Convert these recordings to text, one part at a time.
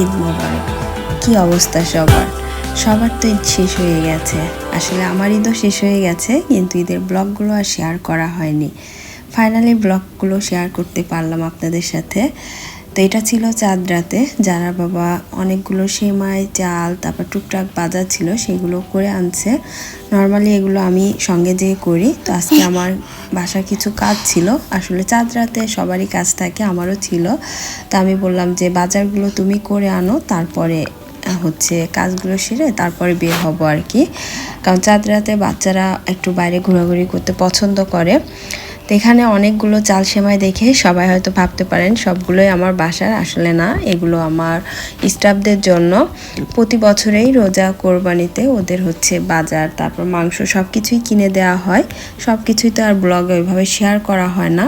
ঈদ মোবারক। কি অবস্থা সবার? সবার তো ঈদ শেষ হয়ে গেছে। আসলে আমার ঈদও শেষ হয়ে গেছে, কিন্তু ঈদের ব্লগগুলো আর শেয়ার করা হয়নি। ফাইনালি ব্লগগুলো শেয়ার করতে পারলাম আপনাদের সাথে। তো এটা ছিল চাঁদ রাতে। যারা বাবা অনেকগুলো সেমাই, চাল, তারপর টুকটাক বাজার ছিল, সেগুলো করে আনছে। নর্মালি এগুলো আমি সঙ্গে যেয়ে করি। তো আজকে আমার বাসার কিছু কাজ ছিল। আসলে চাঁদ রাতে সবারই কাজ থাকে, আমারও ছিল। তো আমি বললাম যে, বাজারগুলো তুমি করে আনো, তারপরে হচ্ছে কাজগুলো সেরে তারপরে বের হব আর কি। কারণ চাঁদ রাতে বাচ্চারা একটু বাইরে ঘোরাঘুরি করতে পছন্দ করে। তো এখানে অনেকগুলো চাল সেমাই দেখে সবাই হয়তো ভাবতে পারেন, সবগুলোই আমার বাসার, আসলে না, এগুলো আমার স্টাফদের জন্য। প্রতি বছরেই রোজা কোরবানিতে ওদের হচ্ছে বাজার, তারপর মাংস সব কিছুই কিনে দেওয়া হয়। সব কিছুই তো আর ব্লগে ওইভাবে শেয়ার করা হয় না।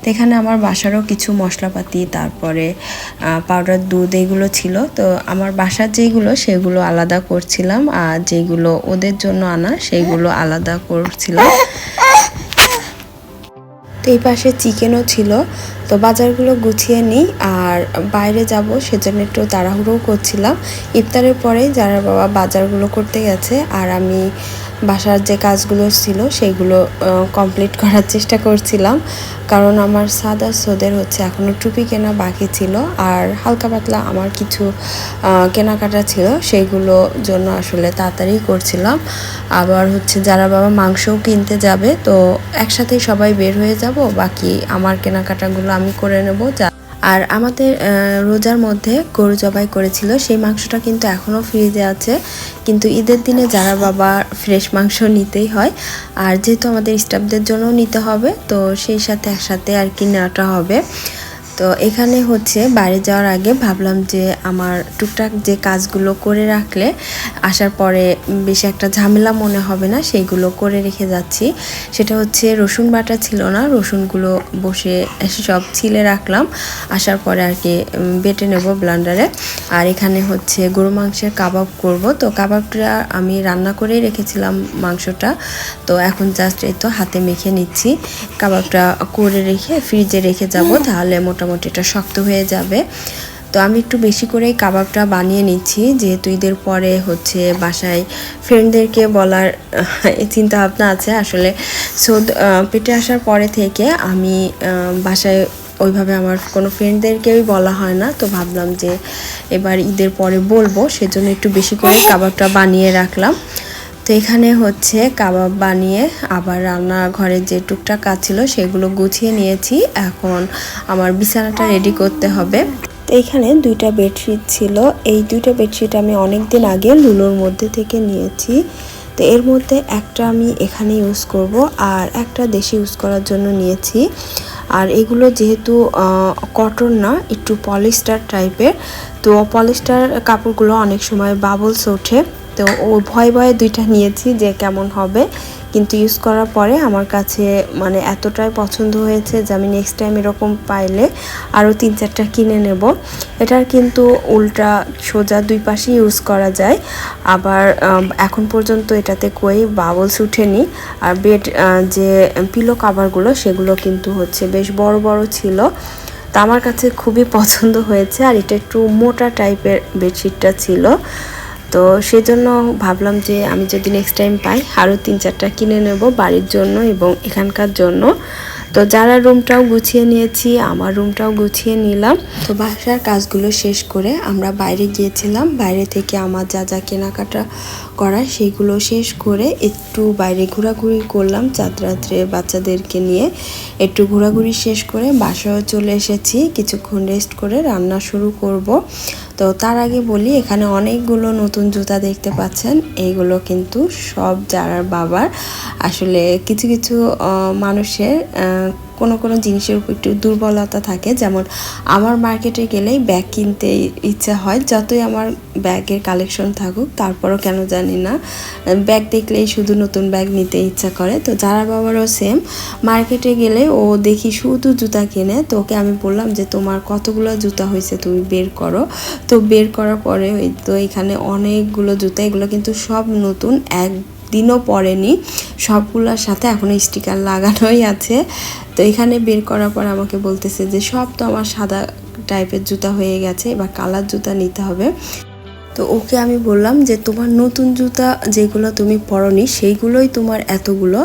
তো এখানে আমার বাসারও কিছু মশলাপাতি, তারপরে পাউডার দুধ এগুলো ছিল। তো আমার বাসার যেগুলো, সেগুলো আলাদা করছিলাম। আর যেগুলো ওদের জন্য আনা, সেগুলো আলাদা করছিলাম। তো এই পাশে চিকেনও ছিল। তো বাজারগুলো গুছিয়ে নিই আর বাইরে যাব সেজন্য একটু তাড়াহুড়োও করছিলাম। ইফতারের পরে যারা বাবা বাজারগুলো করতে গেছে আর আমি বাসার যে কাজগুলো ছিল সেগুলো কমপ্লিট করার চেষ্টা করছিলাম। কারণ আমার সাদা সোদের হচ্ছে এখনও টুপি কেনা বাকি ছিল আর হালকা পাতলা আমার কিছু কেনাকাটা ছিল সেইগুলো জন্য আসলে তাড়াতাড়ি করছিলাম। আবার হচ্ছে যারা বাবা মাংসও কিনতে যাবে তো একসাথেই সবাই বের হয়ে যাব, বাকি আমার কেনাকাটাগুলো আমি করে নেব যা আর আমাদের রোজার মধ্যে গরু জবাই করেছিল, সেই মাংসটা কিন্তু এখনও ফ্রিজে আছে। কিন্তু ঈদের দিনে যারা বাবা ফ্রেশ মাংস নিতেই হয়, আর যেহেতু আমাদের স্টাফদের জন্য নিতে হবে, তো সেই সাথে একসাথে আর কি নেওয়াটা হবে। তো এখানে হচ্ছে বাইরে যাওয়ার আগে ভাবলাম যে আমার টুকটাক যে কাজগুলো করে রাখলে আসার পরে বেশি একটা ঝামেলা মনে হবে না, সেইগুলো করে রেখে যাচ্ছি। সেটা হচ্ছে রসুন বাটা ছিল না, রসুনগুলো বসে সব ছিলে রাখলাম। আসার পরে আর কি বেটে নেব ব্লান্ডারে। আর এখানে হচ্ছে গরু মাংসের কাবাব করব। তো কাবাবটা আমি রান্না করেই রেখেছিলাম মাংসটা। তো এখন জাস্ট এই তো হাতে মেখে নিচ্ছি। কাবাবটা করে রেখে ফ্রিজে রেখে যাব, তাহলে মোটামুটি মোটামুটি এটা শক্ত হয়ে যাবে। তো আমি একটু বেশি করেই কাবাবটা বানিয়ে নিচ্ছি, যেহেতু ঈদের পরে হচ্ছে বাসায় ফ্রেন্ডদেরকে বলার চিন্তা ভাবনা আছে। আসলে সো পেটে আসার পরে থেকে আমি বাসায় ওইভাবে আমার কোনো ফ্রেন্ডদেরকেই বলা হয় না। তো ভাবলাম যে এবার ঈদের পরে বলব, সেজন্য একটু বেশি করে কাবাবটা বানিয়ে রাখলাম। তো এখানে হচ্ছে কাবাব বানিয়ে আবার রান্নাঘরের যে টুকটাক কাজ ছিল সেগুলো গুছিয়ে নিয়েছি। এখন আমার বিছানাটা রেডি করতে হবে। তো এখানে দুইটা বেডশিট ছিল। এই দুইটা বেডশিট আমি অনেক দিন আগে লুলোর মধ্যে থেকে নিয়েছি। তো এর মধ্যে একটা আমি এখানে ইউজ করব আর একটা দেশি ইউজ করার জন্য নিয়েছি। আর এগুলো যেহেতু কটন না, একটু পলিস্টার টাইপের তো পলিস্টার কাপড়গুলো অনেক সময় বাবলস ওঠে। তো ও ভয় ভয়ে দুইটা নিয়েছি যে কেমন হবে। কিন্তু ইউজ করার পরে আমার কাছে মানে এতটাই পছন্দ হয়েছে যে আমি নেক্সট টাইম এরকম পাইলে আরও তিন চারটা কিনে নেব। এটার কিন্তু উল্টা সোজা দুই পাশে ইউজ করা যায়। আবার এখন পর্যন্ত এটাতে কই বাবলস উঠেনি। আর বেড যে পিলো কাভারগুলো সেগুলো কিন্তু হচ্ছে বেশ বড় বড় ছিল। তা আমার কাছে খুবই পছন্দ হয়েছে। আর এটা একটু মোটা টাইপের বেডশিটটা ছিল। তো সেজন্য ভাবলাম যে আমি যদি নেক্সট টাইম পাই আরও তিন চারটা কিনে নেব বাড়ির জন্য এবং এখানকার জন্য। তো যারা রুমটাও গুছিয়ে নিয়েছি, আমার রুমটাও গুছিয়ে নিলাম। তো বাসার কাজগুলো শেষ করে আমরা বাইরে গিয়েছিলাম। বাইরে থেকে আমার যা যা কেনাকাটা করা সেগুলো শেষ করে একটু বাইরে ঘোরাঘুরি করলাম চাঁদ রাত্রে বাচ্চাদেরকে নিয়ে। একটু ঘোরাঘুরি শেষ করে বাসায় চলে এসেছি। কিছুক্ষণ রেস্ট করে রান্না শুরু করব। তো তার আগে বলি, এখানে অনেকগুলো নতুন জুতা দেখতে পাচ্ছেন। এইগুলো কিন্তু সব যারা বাবার, আসলে কিছু কিছু মানুষের কোনো কোনো জিনিসের উপর একটু দুর্বলতা থাকে। যেমন আমার মার্কেটে গেলেই ব্যাগ কিনতে ইচ্ছা হয়। যতই আমার ব্যাগের কালেকশন থাকুক, তারপরও কেন জানি না। ব্যাগ দেখলেই শুধু নতুন ব্যাগ নিতে ইচ্ছা করে। তো যারা বাবারও সেম মার্কেটে গেলে ও দেখি শুধু জুতা কেনে। তো ওকে আমি বললাম যে, তোমার কতগুলো জুতা হয়েছে তুমি বের করো। তো বের করার পরে তো এখানে অনেকগুলো জুতা, এগুলো কিন্তু সব নতুন, এক দিনও পরেনি সবগুলোর সাথে এখনও স্টিকার লাগানোই আছে। তো এখানে বের করার পর আমাকে বলতেছে যে, সব তো আমার সাদা টাইপের জুতা হয়ে গেছে, এবার কালার জুতা নিতে হবে। তো ওকে আমি বললাম যে, তোমার নতুন জুতা যেগুলো তুমি পরনি, সেইগুলোই তোমার এতগুলো।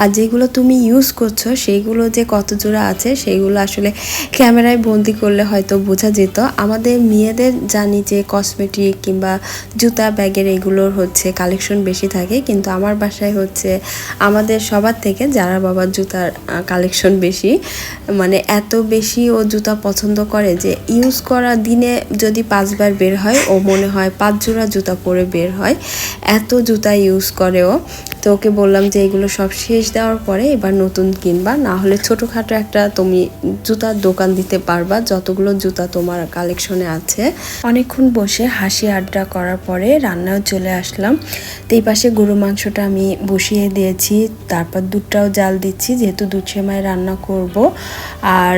আর যেগুলো তুমি ইউজ করছ, সেইগুলো যে কত জোড়া আছে, সেইগুলো আসলে ক্যামেরায় বন্দি করলে হয়তো বোঝা যেত। আমাদের মেয়েদের জানি যে কসমেটিক কিংবা জুতা ব্যাগের এগুলোর হচ্ছে কালেকশন বেশি থাকে, কিন্তু আমার বাসায় হচ্ছে আমাদের সবার থেকে যারা বাবার জুতার কালেকশন বেশি মানে এত বেশি ও জুতা পছন্দ করে যে ইউজ করা দিনে যদি পাঁচবার বের হয়, ও মনে হয় পাঁচ জোড়া জুতা পরে বের হয়। এত জুতা ইউজ করে ও তো ওকে বললাম যে এগুলো সব শেষ দেওয়ার পরে এবার নতুন কিনবা। না হলে ছোটোখাটো একটা তুমি জুতার দোকান দিতে পারবা, যতগুলো জুতা তোমার কালেকশনে আছে। অনেকক্ষণ বসে হাসি আড্ডা করার পরে রান্নাও চলে আসলাম। তো এই পাশে গরু মাংসটা আমি বসিয়ে দিয়েছি, তারপর দুধটাও জাল দিচ্ছি, যেহেতু দুধ সেমাই রান্না করব। আর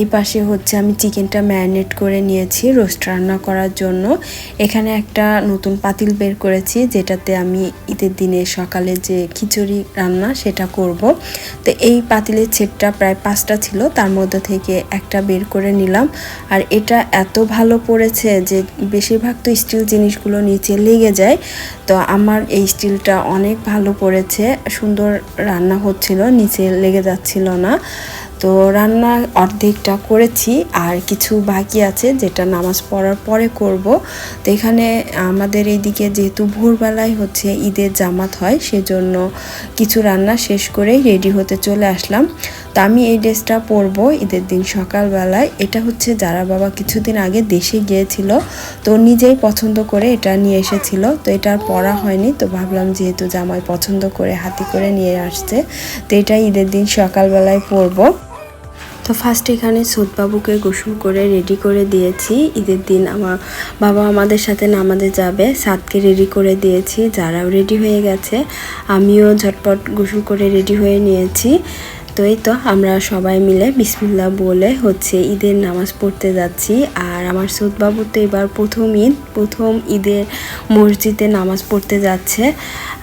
এই পাশে হচ্ছে আমি চিকেনটা ম্যারিনেট করে নিয়েছি রোস্ট রান্না করার জন্য। এখানে একটা নতুন পাতিল বের করেছি, যেটাতে আমি ঈদের দিনে সকালে যে খিচুড়ি রান্না সেটা করব। তো এই পাতিলের ছেটটা প্রায় পাঁচটা ছিল, তার মধ্যে থেকে একটা বের করে নিলাম। আর এটা এত ভালো পড়েছে যে বেশিরভাগ তো স্টিল জিনিসগুলো নিচে লেগে যায়। তো আমার এই স্টিলটা অনেক ভালো পড়েছে, সুন্দর রান্না হচ্ছিল, নিচে লেগে যাচ্ছিল না। তো রান্না অর্ধেকটা করেছি, আর কিছু বাকি আছে যেটা নামাজ পড়ার পরে করব। তো এখানে আমাদের এইদিকে যেহেতু ভোরবেলায় হচ্ছে ঈদের জামাত হয়, সেজন্য কিছু রান্না শেষ করেই রেডি হতে চলে আসলাম। তো আমি এই ড্রেসটা পরবো ঈদের দিন সকালবেলায়। এটা হচ্ছে যারা বাবা কিছুদিন আগে দেশে গিয়েছিল, তো নিজেই পছন্দ করে এটা নিয়ে এসেছিল। তো এটা আর পরা হয়নি, তো ভাবলাম যেহেতু জামাই পছন্দ করে হাতি করে নিয়ে আসছে, তো এটা ঈদের দিন সকালবেলায় পরবো। তো ফার্স্ট এখানে সুদবাবুকে গোসল করে রেডি করে দিয়েছি। ঈদের দিন আমার বাবা আমাদের সাথে নামাজে যাবে। সাতকে রেডি করে দিয়েছি। যারাও রেডি হয়ে গেছে, আমিও ঝটপট গোসল করে রেডি হয়ে নিয়েছি। তো এই তো আমরা সবাই মিলে বিসমিল্লা বলে হচ্ছে ঈদের নামাজ পড়তে যাচ্ছি। আর আমার সুদবাবু তো এবার প্রথম ঈদ, প্রথম ঈদের মসজিদে নামাজ পড়তে যাচ্ছে।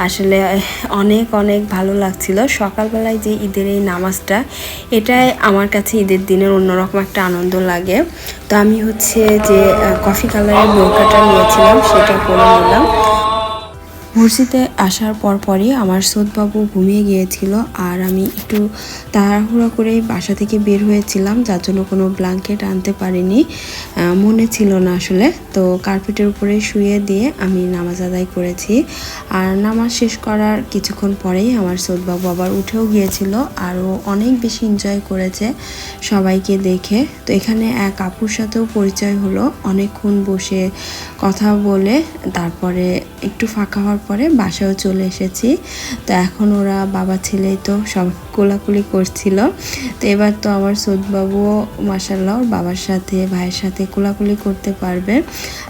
আসলে অনেক অনেক ভালো লাগছিল। সকালবেলায় যে ঈদের এই নামাজটা, এটাই আমার কাছে ঈদের দিনের অন্যরকম একটা আনন্দ লাগে। তো আমি হচ্ছে যে কফি কালারের বোরকাটা নিয়েছিলাম, সেটা করে নিলাম। মসজিদে আসার পর পরই আমার সোদবাবু ঘুমিয়ে গিয়েছিল আর আমি একটু তাড়াহুড়ো করেই বাসা থেকে বের হয়েছিলাম, যার জন্য কোনো ব্ল্যাঙ্কেট আনতে পারিনি। মনে ছিল না আসলে। তো কার্পেটের উপরে শুয়ে দিয়ে আমি নামাজ আদায় করেছি। আর নামাজ শেষ করার কিছুক্ষণ পরেই আমার সোদবাবু আবার উঠেও গিয়েছিল। আরও অনেক বেশি এনজয় করেছে সবাইকে দেখে। তো এখানে এক আপুর সাথেও পরিচয় হলো। অনেকক্ষণ বসে কথা বলে, তারপরে একটু ফাঁকা হওয়ার পরে বাসাও চলে এসেছি। তো এখন ওরা বাবা ছেলে তো সব কোলাকুলি করছিল। তো এবার তো আমার সৌদবাবুও মাসাল্লাহ ওর বাবার সাথে, ভাইয়ের সাথে কোলাকুলি করতে পারবে।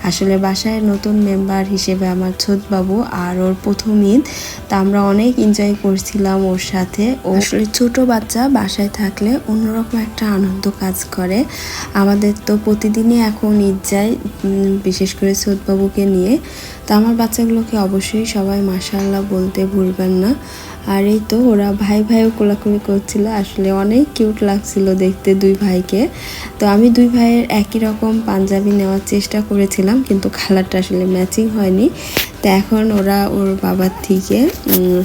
আসলে বাসায় নতুন মেম্বার হিসেবে আমার ছোটবাবু আর ওর প্রথম ঈদ। তা আমরা অনেক এনজয় করছিলাম ওর সাথে। ও আসলে ছোট বাচ্চা, বাসায় থাকলে অন্যরকম একটা আনন্দ কাজ করে। আমাদের তো প্রতিদিনই এখন ঈদ যায় বিশেষ করে সৌদবাবুকে নিয়ে। তো আমার বাচ্চাগুলোকে অবশ্যই সবাই মাশাআল্লাহ বলতে ভুলবেন না। আর এই তো ওরা ভাই ভাইও কোলাকুলি করছিল, আসলে অনেক কিউট লাগছিল দেখতে দুই ভাইকে। তো আমি দুই ভাইয়ের একই রকম পাঞ্জাবি নেওয়ার চেষ্টা করেছিলাম, কিন্তু খালারটা আসলে ম্যাচিং হয়নি। তো এখন ওরা ওর বাবার থেকে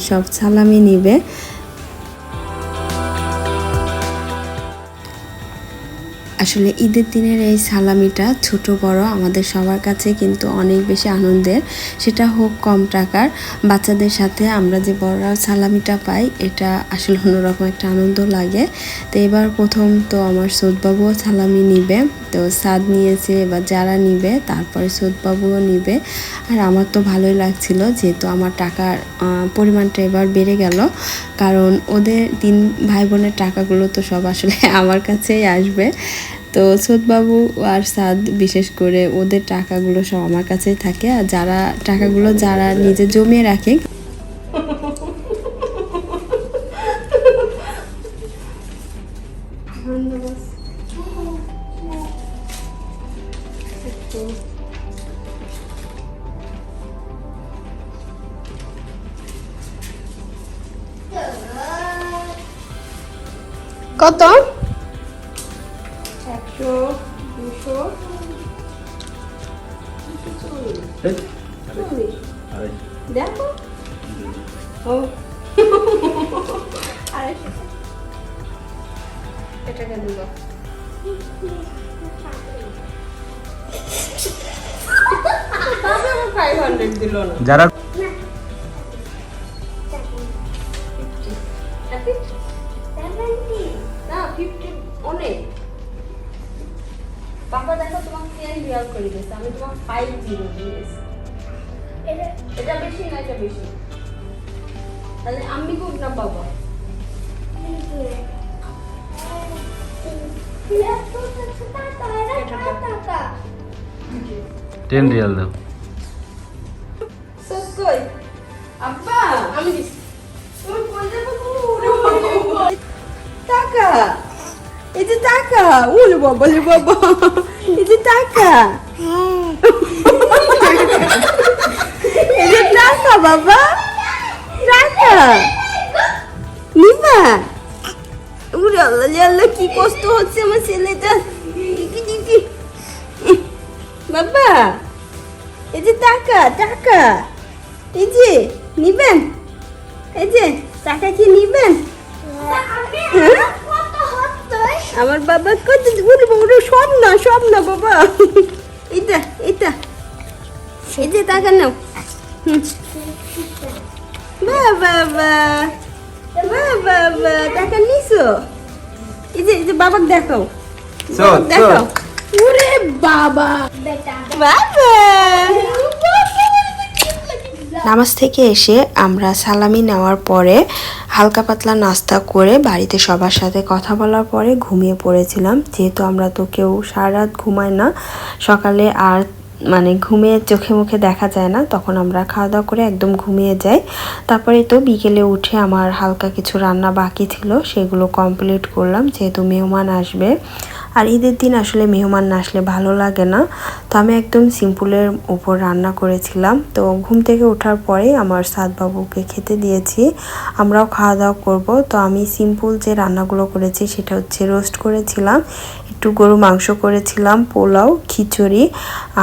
সব সালামি নিবে। আসলে ঈদের দিনের এই সালামিটা ছোট বড় আমাদের সবার কাছে কিন্তু অনেক বেশি আনন্দের। সেটা হোক কম টাকার। বাচ্চাদের সাথে আমরা যে বড়রা সালামিটা পাই, এটা আসলে অন্যরকম একটা আনন্দ লাগে। তো এবার প্রথম তো আমার সৌদবাবুও সালামি নিবে। তো সাদ নিয়েছে এবার যারা নিবে, তারপরে সৌদবাবুও নিবে। আর আমার তো ভালোই লাগছিল যেহেতু আমার টাকার পরিমাণটা এবার বেড়ে গেল। কারণ ওদের তিন ভাই বোনের টাকাগুলো তো সব আসলে আমার কাছেই আসবে। তো সোদবাবু আর সাদ বিশেষ করে ওদের টাকাগুলো সব আমার কাছেই থাকে। আর যারা টাকাগুলো যারা নিজে জমিয়ে রাখে দেখো। ও। আড়াইশো এটাকে দিল? ফাইভ হান্ড্রেড দিল না। যারা অনেক। বাবা দেখো তোমাকে টেন রিয়াল করে দিয়েছে আমি তোমাকে ফাইভ জিরো দিয়েছি। এটা বেশি না এটা বেশি। তাহলে আমি গুড না বাবা টেন রিয়াল দাও। সব কই? আব্বা আমি দিছি। তুমি যাব টাকা। এই যে টাকা ওরে বাবা রে বাবা এই যে টাকা এই যে টাকা বাবা টাকা নিবা উরে আল্লাহ আল্লাহ কি কষ্ট হচ্ছে আমার ছেলেটা বাবা এই যে টাকা টাকা এই যে নিবেন এই যে টাকা কি নিবেন হ্যাঁ? আমার বাবা কত বাবা, ওরে সব না সব না বাবা। এটা এটা এই যে টাকা নাও। বাবা বাহ বাবা টাকা নিছো? এই যে এই যে বাবাকে দেখাও। So, দেখাও। ওরে বাবা। বাবা। নামাজ থেকে এসে আমরা সালামি নেওয়ার পরে হালকা পাতলা নাস্তা করে বাড়িতে সবার সাথে কথা বলার পরে ঘুমিয়ে পড়েছিলাম। যেহেতু আমরা তো কেউ সারা রাত ঘুমাই না, সকালে আর মানে ঘুমিয়ে চোখে মুখে দেখা যায় না, তখন আমরা খাওয়া দাওয়া করে একদম ঘুমিয়ে যাই। তারপরে তো বিকেলে উঠে আমার হালকা কিছু রান্না বাকি ছিল, সেগুলো কমপ্লিট করলাম। যেহেতু মেহমান আসবে আর ঈদের দিন আসলে মেহমান না আসলে ভালো লাগে না। তো আমি একদম সিম্পলের উপর রান্না করেছিলাম। তো ঘুম থেকে ওঠার পরে আমার সাদ বাবুকে খেতে দিয়েছি। আমরাও খাওয়া দাওয়া করব। তো আমি সিম্পল যে রান্নাগুলো করেছি সেটা হচ্ছে রোস্ট করেছিলাম, একটু গরু মাংস করেছিলাম, পোলাও, খিচুড়ি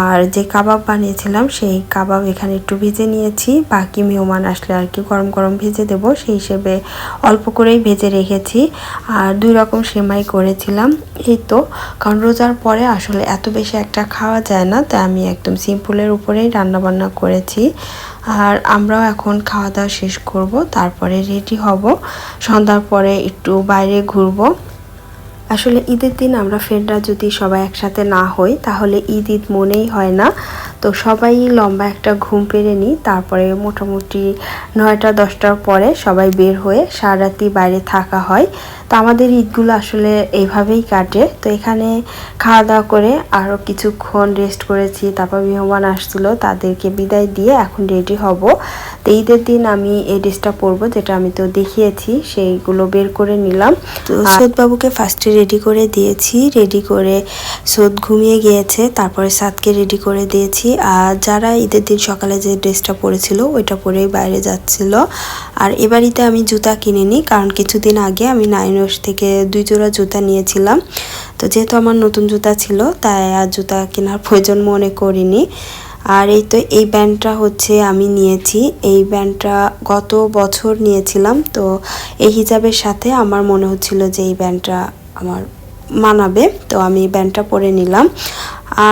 আর যে কাবাব বানিয়েছিলাম সেই কাবাব এখানে একটু ভেজে নিয়েছি। বাকি মেহমান আসলে আর কি গরম গরম ভেজে দেব সেই হিসেবে অল্প করেই ভেজে রেখেছি। আর দুই রকম সেমাই করেছিলাম। এই তো কারণ রোজার পরে আসলে এত বেশি একটা খাওয়া যায় না, তাই আমি একদম সিম্পলের উপরেই রান্নাবান্না করেছি। আর আমরাও এখন খাওয়া দাওয়া শেষ করব, তারপরে রেডি হব। সন্ধ্যার পরে একটু বাইরে ঘুরবো। আসলে ঈদের দিন আমরা ফ্রেন্ডরা যদি সবাই একসাথে না হই, তাহলে ঈদ ঈদ মনেই হয় না। তো সবাই লম্বা একটা ঘুম পেরে নিই তারপরে মোটামুটি নয়টা দশটার পরে সবাই বের হয়ে সারারাতি বাইরে থাকা হয়। তো আমাদের ঈদগুলো আসলে এইভাবেই কাটে। তো এখানে খাওয়া দাওয়া করে আরও কিছুক্ষণ রেস্ট করেছি তারপর মেহমান আসছিল তাদেরকে বিদায় দিয়ে এখন রেডি হব। তো ঈদের দিন আমি এই ড্রেসটা পরবো যেটা আমি তো দেখিয়েছি সেইগুলো বের করে নিলাম। তো বাবুকে ফার্স্টে রেডি করে দিয়েছি রেডি করে সৈয়দ ঘুমিয়ে গিয়েছে তারপরে সাদকে রেডি করে দিয়েছি। আর যারা ঈদের দিন সকালে যে ড্রেসটা পরেছিল, ওইটা পরেই বাইরে যাচ্ছিল। আর এবারিতে আমি জুতা কিনিনি, কারণ কিছুদিন আগে আমি নাইনস থেকে দুই জোড়া জুতা নিয়েছিলাম। তো যেহেতু আমার নতুন জুতা ছিল, তাই আর জুতা কেনার প্রয়োজন মনে করিনি। আর এই তো, এই ব্যান্ডটা হচ্ছে আমি নিয়েছি। এই ব্যান্ডটা গত বছর নিয়েছিলাম, তো এই হিজাবের সাথে আমার মনে হচ্ছিল যে এই ব্যান্ডটা আমার মানাবে, তো আমি ব্যান্ডটা পরে নিলাম।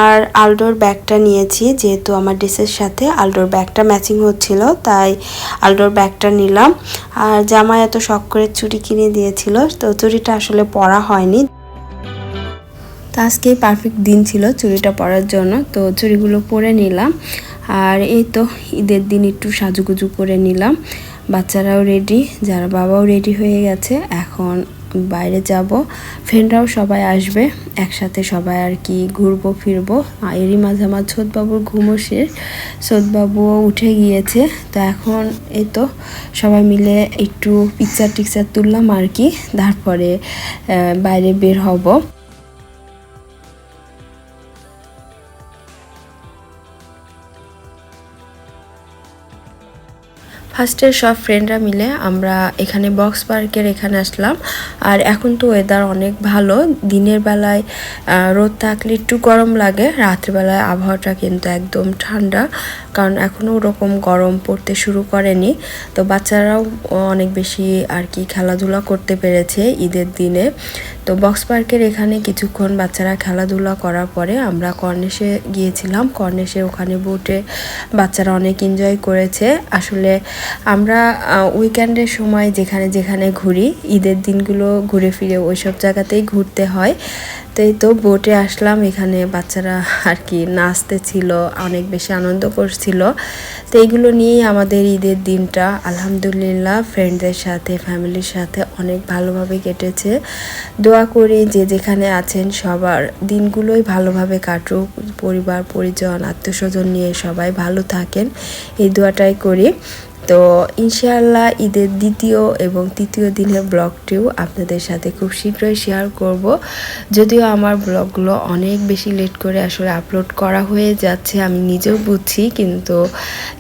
আর আলডোর ব্যাগটা নিয়েছি, যেহেতু আমার ড্রেসের সাথে আলডোর ব্যাগটা ম্যাচিং হচ্ছিল, তাই আলডোর ব্যাগটা নিলাম। আর জামা এত শখ করে চুড়ি কিনে দিয়েছিল, তো চুড়িটা আসলে পরা হয়নি। তো আজকে পারফেক্ট দিন ছিল চুড়িটা পরার জন্য, তো চুড়িগুলো পরে নিলাম। আর এই তো ঈদের দিন একটু সাজুগুজু করে নিলাম। বাচ্চারাও রেডি যারা বাবাও রেডি হয়ে গেছে, এখন বাইরে যাব। ফ্রেন্ডরাও সবাই আসবে, একসাথে সবাই আর কি ঘুরবো, ফিরবো। এরই মাঝে আমার ছোটবাবুর ঘুমো শেষ। ছোটবাবুও উঠে গিয়েছে। তো এখন এই তো সবাই মিলে একটু পিকচার টিকচার তুললাম আর কি। তারপরে বাইরে বের হব। ফার্স্টে সব ফ্রেন্ডরা মিলে আমরা এখানে বক্স পার্কের এখানে আসলাম। আর এখন তো ওয়েদার অনেক ভালো। দিনের বেলায় রোদ থাকলে একটু গরম লাগে। রাত্রিবেলায় আবহাওয়াটা কিন্তু একদম ঠান্ডা। কারণ এখনও ওরকম গরম পড়তে শুরু করেনি। তো বাচ্চারাও অনেক বেশি আর কি খেলাধুলা করতে পেরেছে ঈদের দিনে। তো বক্স পার্কের এখানে কিছুক্ষণ বাচ্চারা খেলাধুলা করার পরে আমরা কর্নেশে গিয়েছিলাম। কর্নেশে ওখানে বোটে বাচ্চারা অনেক এনজয় করেছে। আসলে আমরা উইকেন্ডের সময় যেখানে যেখানে ঘুরি, ঈদের দিনগুলো ঘুরে ফিরে ওইসব জায়গাতেই ঘুরতে হয়। তো এই তো বোটে আসলাম। এখানে বাচ্চারা আর কি নাচতে ছিল অনেক বেশি আনন্দ করছিল। তো এইগুলো নিয়েই আমাদের ঈদের দিনটা। আলহামদুলিল্লাহ ফ্রেন্ডদের সাথে ফ্যামিলির সাথে অনেক ভালোভাবে কেটেছে। দোয়া করি যে যেখানে আছেন সবার দিনগুলোই ভালোভাবে কাটুক। পরিবার, পরিজন, আত্মীয়স্বজন নিয়ে সবাই ভালো থাকেন। এই দোয়াটাই করি। তো ইনশাআল্লাহ ঈদের দ্বিতীয় এবং তৃতীয় দিনের ব্লগটিও আপনাদের সাথে খুব শীঘ্রই শেয়ার করব। যদিও আমার ব্লগগুলো অনেক বেশি লেট করে আসলে আপলোড করা হয়ে যাচ্ছে, আমি নিজেও বুঝছি, কিন্তু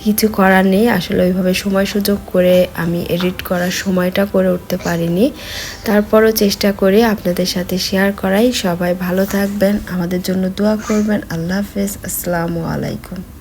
কিছু করার নেই। আসলে ওইভাবে সময় সুযোগ করে আমি এডিট করার সময়টা করে উঠতে পারিনি। তারপরও চেষ্টা করে আপনাদের সাথে শেয়ার করাই। সবাই ভালো থাকবেন, আমাদের জন্য দোয়া করবেন। আল্লাহ হাফেজ। আসসালামু আলাইকুম।